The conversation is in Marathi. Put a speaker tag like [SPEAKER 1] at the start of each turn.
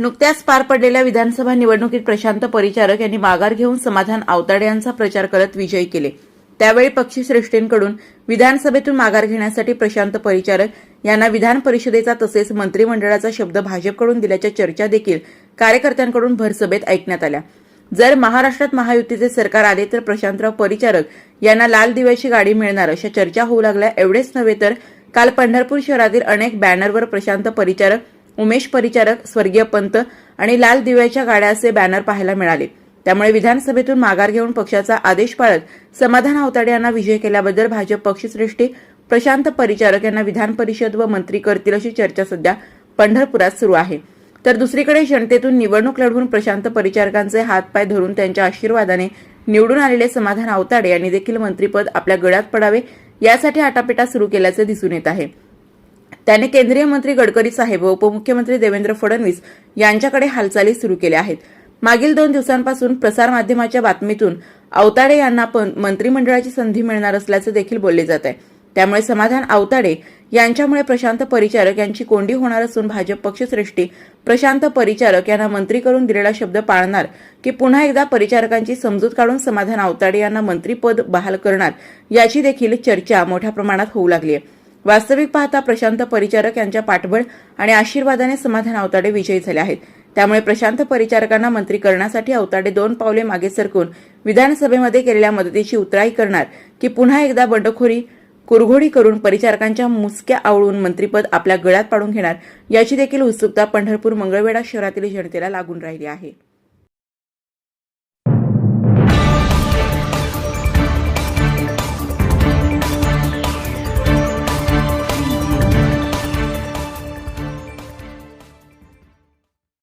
[SPEAKER 1] नुकत्याच पार पडलेल्या विधानसभा निवडणुकीत प्रशांत परिचारक यांनी माघार घेऊन समाधान आवताडे यांचा प्रचार करत विजयी केले. त्यावेळी पक्षश्रेष्ठींकडून विधानसभेतून माघार घेण्यासाठी प्रशांत परिचारक यांना विधान परिषदेचा तसेच मंत्रिमंडळाचा शब्द भाजपकडून दिल्याच्या चर्चा देखील कार्यकर्त्यांकडून भरसभेत ऐकण्यात आल्या. जर महाराष्ट्रात महायुतीचे सरकार आले तर प्रशांतराव परिचारक यांना लाल दिव्याची गाडी मिळणार अशा चर्चा होऊ लागल्या एवढेच नव्हे तर काल पंढरपूर शहरातील अनेक बॅनरवर प्रशांत परिचारक उमेश परिचारक स्वर्गीय पंत आणि लाल दिव्याच्या गाड्या असे बॅनर पाहायला मिळाले. त्यामुळे विधानसभेतून माघार घेऊन पक्षाचा आदेश पाळत समाधान आवताडे यांना विजय केल्याबद्दल भाजप पक्षश्रेष्ठी प्रशांत परिचारक यांना विधान परिषद व मंत्री करतील अशी चर्चा सध्या पंढरपुरात सुरू आहे. तर दुसरीकडे जनतेतून निवडणूक लढवून प्रशांत परिचारकांचे हातपाय धरून त्यांच्या आशीर्वादाने निवडून आलेले समाधान आवताडे यांनी देखील मंत्रीपद आपल्या गळ्यात पडावे यासाठी आटापिटा सुरू केल्याचे दिसून येत आहे. त्याने केंद्रीय मंत्री गडकरी साहेब व उपमुख्यमंत्री देवेंद्र फडणवीस यांच्याकडे हालचाली सुरू केल्या आहेत. मागील दोन दिवसांपासून प्रसारमाध्यमाच्या बातमीतून अवताडे यांना पण मंत्रिमंडळाची संधी मिळणार असल्याचे देखील बोलले जात आहे. त्यामुळे समाधान आवताडे यांच्यामुळे प्रशांत परिचारक यांची कोंडी होणार असून भाजप पक्षश्रेष्ठी प्रशांत परिचारक यांना मंत्री करून दिलेला शब्द पाळणार की पुन्हा एकदा परिचारकांची समजूत काढून समाधान आवताडे यांना मंत्रीपद बहाल करणार याची देखील चर्चा मोठ्या प्रमाणात होऊ लागली आहे. वास्तविक पाहता प्रशांत परिचारक यांच्या पाठबळ आणि आशीर्वादाने समाधान अवताडे विजयी झाले आहेत. त्यामुळे प्रशांत परिचारकांना मंत्री करण्यासाठी अवताडे दोन पावले मागे सरकून विधानसभेमध्ये केलेल्या मदतीची उतराई करणार की पुन्हा एकदा बंडखोरी कुरघोडी करून परिचारकांच्या मुसक्या आवळून मंत्रीपद आपल्या गळ्यात पाडून घेणार याची देखील उत्सुकता पंढरपूर मंगळवेढा शहरातील जनतेला लागून राहिली आहे.